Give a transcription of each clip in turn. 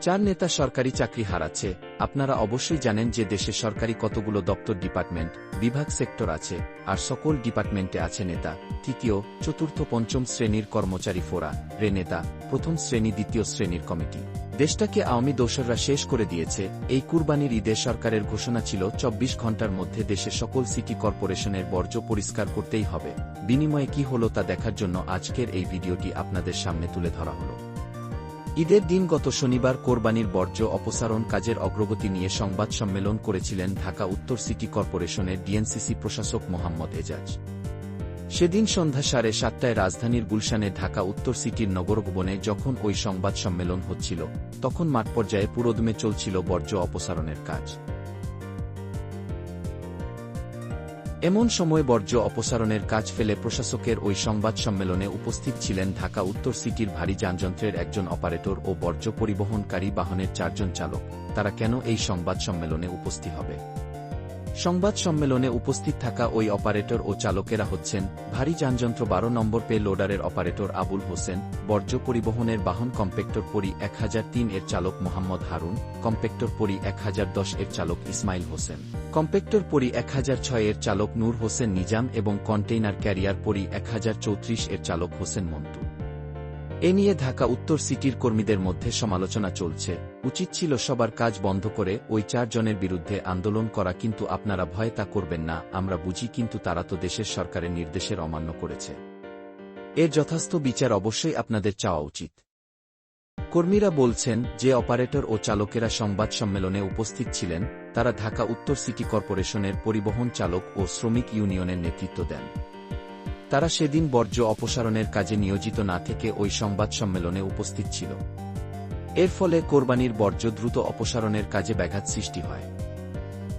চার নেতা সরকারি চাকরি হারাচ্ছে। আপনারা অবশ্যই জানেন যে দেশে সরকারি কতগুলো দপ্তর ডিপার্টমেন্ট, বিভাগ, সেক্টর আছে, আর সকল ডিপার্টমেন্টে আছে নেতা। তৃতীয়, চতুর্থ, পঞ্চম শ্রেণির কর্মচারী ফোরা, রে নেতা। প্রথম শ্রেণি, দ্বিতীয় শ্রেণির কমিটি। দেশটাকে আওয়ামী দোসররা শেষ করে দিয়েছে। এই কুরবানির ঈদে সরকারের ঘোষণা ছিল, চব্বিশ ঘণ্টার মধ্যে দেশের সকল সিটি কর্পোরেশনের বর্জ্য পরিষ্কার করতেই হবে। বিনিময়ে কি হলো তা দেখার জন্য আজকের এই ভিডিওটি আপনাদের সামনে তুলে ধরা হলো। ঈদের দিন গত শনিবার কোরবানির বর্জ্য অপসারণ কাজের অগ্রগতি নিয়ে সংবাদ সম্মেলন করেছিলেন ঢাকা উত্তর সিটি কর্পোরেশনের ডিএনসিসি প্রশাসক মোহাম্মদ এজাজ। সেদিন সন্ধ্যা সাড়ে সাতটায় রাজধানীর গুলশানে ঢাকা উত্তর সিটির নগরভবনে যখন ওই সংবাদ সম্মেলন হচ্ছিল, তখন মাঠ পর্যায়ে পুরোদমে চলছিল বর্জ্য অপসারণের কাজ। এমন সময় বর্জ্য অপসারণের কাজ ফেলে প্রশাসকের ওই সংবাদ সম্মেলনে উপস্থিত ছিলেন ঢাকা উত্তর সিটির ভারী যানযন্ত্রের একজন অপারেটর ও বর্জ্য পরিবহনকারী বাহনের চারজন চালক। তারা কেন এই সংবাদ সম্মেলনে উপস্থিত হবে? সংবাদ সম্মেলনে উপস্থিত থাকা ওই অপারেটর ও চালকেরা হচ্ছেন ভারী যানযন্ত্র বারো নম্বর পে লোডারের অপারেটর আবুল হোসেন, বর্জ্য পরিবহনের বাহন কম্পেক্টর পরি এক হাজার তিন এর চালক মোহাম্মদ হারুন, কম্পেক্টর পরি এক হাজার দশ এর চালক ইসমাইল হোসেন। কম্পেক্টর পরি এক হাজার ছয় এর চালক নূর হোসেন নিজাম এবং কন্টেইনার ক্যারিয়ার পরি এক হাজার চৌত্রিশ এর চালক হোসেন মন্টু। এ নিয়ে ঢাকা উত্তর সিটির কর্মীদের মধ্যে সমালোচনা চলছে। উচিত ছিল সবার কাজ বন্ধ করে ওই চারজনের বিরুদ্ধে আন্দোলন করা, কিন্তু আপনারা ভয় তা করবেন না, আমরা বুঝি, কিন্তু তারা তো দেশের সরকারের নির্দেশের অমান্য করেছে। এর যথার্থ বিচার অবশ্যই আপনাদের চাওয়া উচিত। কর্মীরা বলছেন, যে অপারেটর ও চালকেরা সংবাদ সম্মেলনে উপস্থিত ছিলেন, তারা ঢাকা উত্তর সিটি কর্পোরেশনের পরিবহন চালক ও শ্রমিক ইউনিয়নের নেতৃত্ব দেন। তারা সেদিন বর্জ্য অপসারণের কাজে নিয়োজিত না থেকে ওই সংবাদ সম্মেলনে উপস্থিত ছিল। এর ফলে কোরবানির বর্জ্য দ্রুত অপসারণের কাজে ব্যাঘাত সৃষ্টি হয়।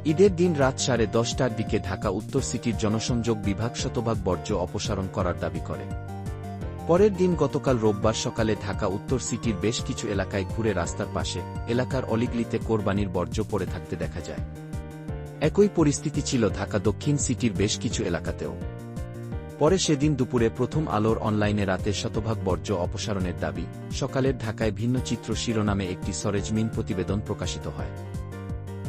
ঈদের দিন রাত সাড়ে দশটার দিকে ঢাকা উত্তর সিটির জনসংযোগ বিভাগ শতভাগ বর্জ্য অপসারণ করার দাবি করে। পরের দিন গতকাল রোববার সকালে ঢাকা উত্তর সিটির বেশ কিছু এলাকায় ঘুরে রাস্তার পাশে, এলাকার অলিগলিতে কোরবানির বর্জ্য পড়ে থাকতে দেখা যায়। একই পরিস্থিতি ছিল ঢাকা দক্ষিণ সিটির বেশ কিছু এলাকাতেও। পরে সেদিন দুপুরে প্রথম আলোর অনলাইনে রাতে শতভাগ বর্জ্য অপসারণের দাবি সকালের ঢাকায় ভিন্ন চিত্র শিরোনামে একটি সরেজমিন প্রতিবেদন প্রকাশিত হয়।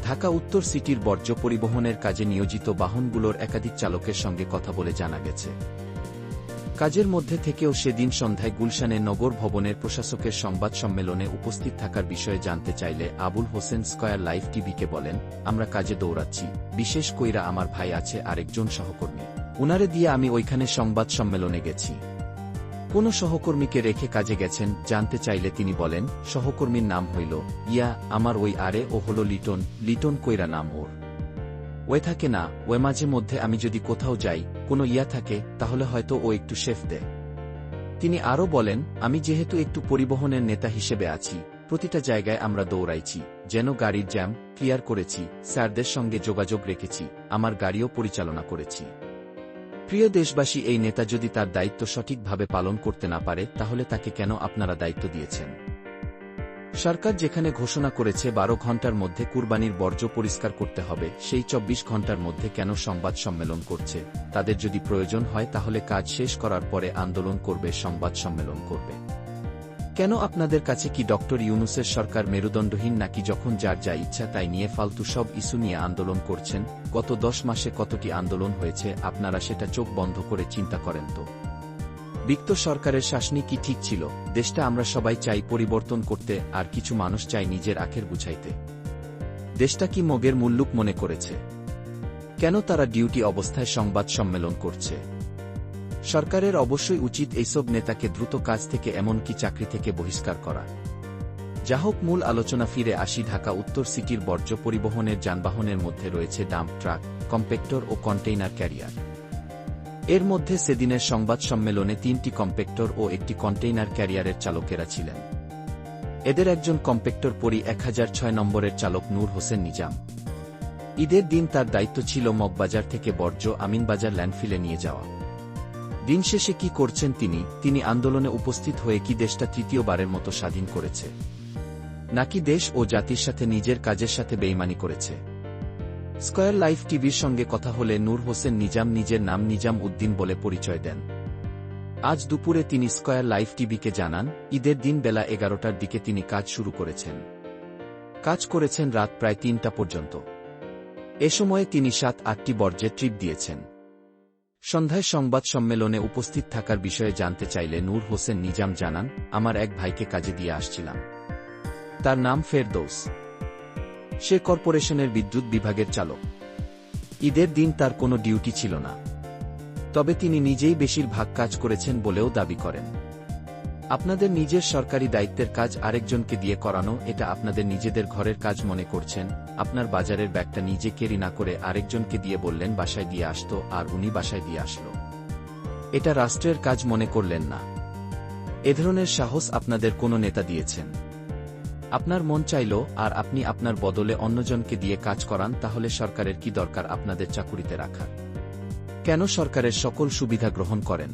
ঢাকা উত্তর সিটির বর্জ্য পরিবহনের কাজে নিয়োজিত বাহনগুলোর একাধিক চালকের সঙ্গে কথা বলে জানা গেছে। কাজের মধ্যে থেকেও সেদিন সন্ধ্যায় গুলশানে নগর ভবনের প্রশাসকের সংবাদ সম্মেলনে উপস্থিত থাকার বিষয়ে জানতে চাইলে আবুল হোসেন স্কয়ার লাইভ টিভিকে বলেন, আমরা কাজে দৌড়াচ্ছি, বিশেষ কইরা আমার ভাই আছে আরেকজন সহকর্মী। উনারে দিয়ে আমি ওইখানে সংবাদ সম্মেলনে গেছি। কোন সহকর্মীকে রেখে কাজে গেছেন, জানতে চাইলে তিনি বলেন, সহকর্মীর নাম হইল, ইয়া, আমার ওই আরে, ও হল লিটন লিটন কইরা নাম ওর। ওয়ে থাকে না, ওয়ে মাঝে মধ্যে আমি যদি কোথাও যাই, কোনো ইয়া থাকে, তাহলে হয়তো ও একটু শেফ দেয় তিনি আরও বলেন, আমি যেহেতু একটু পরিবহনের নেতা হিসেবে আছি, প্রতিটা জায়গায় আমরা দৌড়াইছি, যেন গাড়ির জ্যাম ক্লিয়ার করেছি, স্যারদের সঙ্গে যোগাযোগ রেখেছি, আমার গাড়িও পরিচালনা করেছি। প্রিয় দেশবাসী, এই নেতা যদি তার দায়িত্ব সঠিকভাবে পালন করতে না পারে, তাহলে তাকে কেন আপনারা দায়িত্ব দিয়েছেন? সরকার যেখানে ঘোষণা করেছে বারো ঘণ্টার মধ্যে কুরবানির বর্জ্য পরিষ্কার করতে হবে, সেই চব্বিশ ঘণ্টার মধ্যে কেন সংবাদ সম্মেলন করছে? তাদের যদি প্রয়োজন হয়, তাহলে কাজ শেষ করার পরে আন্দোলন করবে, সংবাদ সম্মেলন করবে। কেন আপনাদের কাছে কি ডক্টর ইউনুসের সরকার মেরুদণ্ডহীন নাকি যখন যার যা ইচ্ছা তাই নিয়ে ফালতু সব ইস্যু নিয়ে আন্দোলন করছেন? গত দশ মাসে কতটি আন্দোলন হয়েছে, আপনারা সেটা চোখ বন্ধ করে চিন্তা করেন তো। বিক্ত সরকারের শাসনি কি ঠিক ছিল? দেশটা আমরা সবাই চাই পরিবর্তন করতে, আর কিছু মানুষ চাই নিজের আখের গুছাইতে। দেশটা কি মগের মুল্লুক মনে করেছে? কেন তারা ডিউটি অবস্থায় সংবাদ সম্মেলন করছে? সরকারের অবশ্যই উচিত এইসব নেতাকে দ্রুত কাজ থেকে এমনকি চাকরি থেকে বহিষ্কার করা। যাহোক মূল আলোচনা ফিরে আসি ঢাকা উত্তর সিটির বর্জ্য পরিবহনের যানবাহনের মধ্যে রয়েছে ডাম্প ট্রাক, কম্পেক্টর ও কন্টেইনার ক্যারিয়ার। এর মধ্যে সেদিনের সংবাদ সম্মেলনে তিনটি কম্পেক্টর ও একটি কন্টেইনার ক্যারিয়ারের চালকেরা ছিলেন। এদের একজন কম্পেক্টর পরি এক হাজার ছয় নম্বরের চালক নূর হোসেন নিজাম। ঈদের দিন তার দায়িত্ব ছিল মগবাজার থেকে বর্জ্য আমিনবাজার ল্যান্ডফিলে নিয়ে যাওয়া। দিন শেষে কি করছেন তিনি তিনি আন্দোলনে উপস্থিত হয়ে কি দেশটা তৃতীয়বারের মতো স্বাধীন করেছে? নাকি দেশ ও জাতির সাথে নিজের কাজের সাথে বেইমানি করেছে? স্কয়ার লাইফ টিভির সঙ্গে কথা হলে নূর হোসেন নিজাম নিজের নাম নিজাম উদ্দিন বলে পরিচয় দেন। আজ দুপুরে তিনি স্কয়ার লাইফ টিভিকে জানান, ঈদের দিন বেলা এগারোটার দিকে তিনি কাজ শুরু করেছেন। কাজ করেছেন রাত প্রায় তিনটা পর্যন্ত। এ সময়ে তিনি সাত আটটি বর্জ্যের ট্রিপ দিয়েছেন। সন্ধ্যায় সংবাদ সম্মেলনে উপস্থিত থাকার বিষয়ে জানতে চাইলে নূর হোসেন নিজাম জানান, আমার এক ভাইকে কাজে দিয়ে আসছিলাম। তার নাম ফেরদৌস। সে কর্পোরেশনের বিদ্যুৎ বিভাগের চালক। ঈদের দিন তার কোনো ডিউটি ছিল না। তবে তিনি নিজেই বেশির ভাগ কাজ করেছেন বলেও দাবি করেন। আপনাদের নিজের সরকারি দায়িত্বের কাজ আরেকজনকে দিয়ে করানো, এটা আপনাদের নিজেদের ঘরের কাজ মনে করছেন, আপনার বাজারের ব্যাগটা নিজে কেরি না করে আরেকজনকে দিয়ে বললেন, বাসায় দিয়ে আসতো, আর উনি বাসায় দিয়ে আসলো। এটা রাষ্ট্রের কাজ মনে করলেন না। এ ধরনের সাহস আপনাদের কোনো নেতা দিয়েছেন। আপনার মন চাইল, আর আপনি আপনার বদলে অন্যজনকে দিয়ে কাজ করান, তাহলে সরকারের কি দরকার আপনাদের চাকুরিতে রাখার? কেন সরকারের সকল সুবিধা গ্রহণ করেন?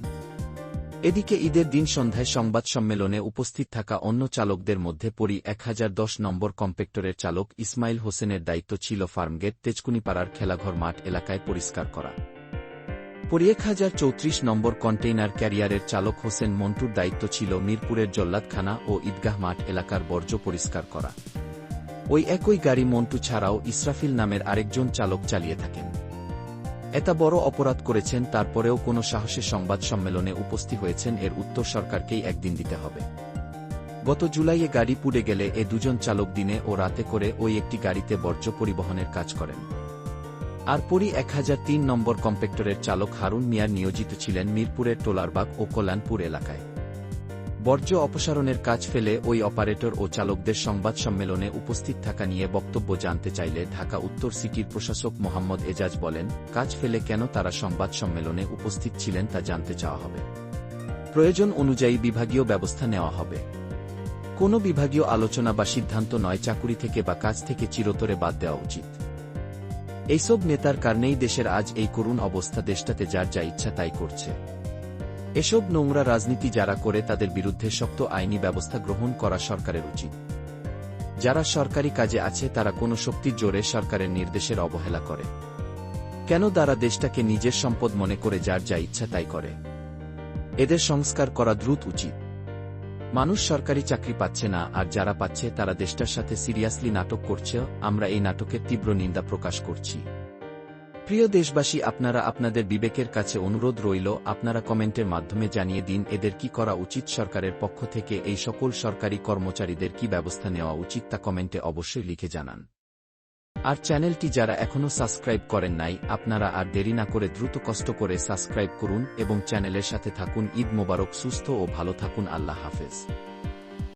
এদিকে ঈদের দিন সন্ধ্যায় সংবাদ সম্মেলনে উপস্থিত থাকা অন্য চালকদের মধ্যে পরি এক হাজার দশ নম্বর কম্পেক্টরের চালক ইসমাইল হোসেনের দায়িত্ব ছিল ফার্মগেট, তেজকুনিপাড়ার খেলাঘর মাঠ এলাকায় পরিষ্কার করা। পরি এক হাজার চৌত্রিশ নম্বর কন্টেইনার ক্যারিয়ারের চালক হোসেন মন্টুর দায়িত্ব ছিল মিরপুরের জল্লাদখানা ও ঈদগাহ মাঠ এলাকার বর্জ্য পরিষ্কার করা। ওই একই গাড়ি মন্টু ছাড়াও ইসরাফিল নামের আরেকজন চালক চালিয়ে থাকেন। এত বড় অপরাধ করেছেন, তারপরেও কোনো সাহসী সংবাদ সম্মেলনে উপস্থিত হয়েছেন, এর উত্তর সরকারকেই একদিন দিতে হবে। গত জুলাইয়ে গাড়ি পুড়ে গেলে এ দুজন চালক দিনে ও রাতে করে ওই একটি গাড়িতে বর্জ্য পরিবহনের কাজ করেন। আর পরই এক হাজার তিন নম্বর কম্পেক্টরের চালক হারুন মিয়ার নিয়োজিত ছিলেন মিরপুরের টোলারবাগ ও কল্যাণপুর এলাকায়। বর্জ্য অপসারণের কাজ ফেলে ওই অপারেটর ও চালকদের সংবাদ সম্মেলনে উপস্থিত থাকা নিয়ে বক্তব্য জানতে চাইলে ঢাকা উত্তর সিটির প্রশাসক মোহাম্মদ এজাজ বলেন, কাজ ফেলে কেন তারা সংবাদ সম্মেলনে উপস্থিত ছিলেন তা জানতে চাওয়া হবে। প্রয়োজন অনুযায়ী বিভাগীয় ব্যবস্থা নেওয়া হবে। কোনো বিভাগীয় আলোচনা বা সিদ্ধান্ত নয় চাকুরি থেকে বা কাজ থেকে চিরতরে বাদ দেওয়া উচিত। এইসব নেতার কারণেই দেশের আজ এই করুণ অবস্থা দেশটাতে যার যা ইচ্ছা তাই করছে। এসব নোংরা রাজনীতি যারা করে তাদের বিরুদ্ধে শক্ত আইনি ব্যবস্থা গ্রহণ করা সরকারের উচিত। যারা সরকারি কাজে আছে তারা কোনো শক্তির জোরে সরকারের নির্দেশের অবহেলা করে। কেন তারা দেশটাকে নিজের সম্পদ মনে করে যার যা ইচ্ছা তাই করে? এদের সংস্কার করা দ্রুত উচিত। মানুষ সরকারি চাকরি পাচ্ছে না, আর যারা পাচ্ছে তারা দেশটার সাথে সিরিয়াসলি নাটক করছে, আমরা এই নাটকের তীব্র নিন্দা প্রকাশ করছি। প্রিয় দেশবাসী, আপনারা আপনাদের বিবেকের কাছে অনুরোধ রইল, আপনারা কমেন্টের মাধ্যমে জানিয়ে দিন এদের কি করা উচিত, সরকারের পক্ষ থেকে এই সকল সরকারি কর্মচারীদের কি ব্যবস্থা নেওয়া উচিত তা কমেন্টে অবশ্যই লিখে জানান। আর চ্যানেলটি যারা এখনও সাবস্ক্রাইব করেন নাই, আপনারা আর দেরি না করে দ্রুত কষ্ট করে সাবস্ক্রাইব করুন এবং চ্যানেলের সাথে থাকুন। ঈদ মোবারক, সুস্থ ও ভালো থাকুন। আল্লাহ হাফেজ।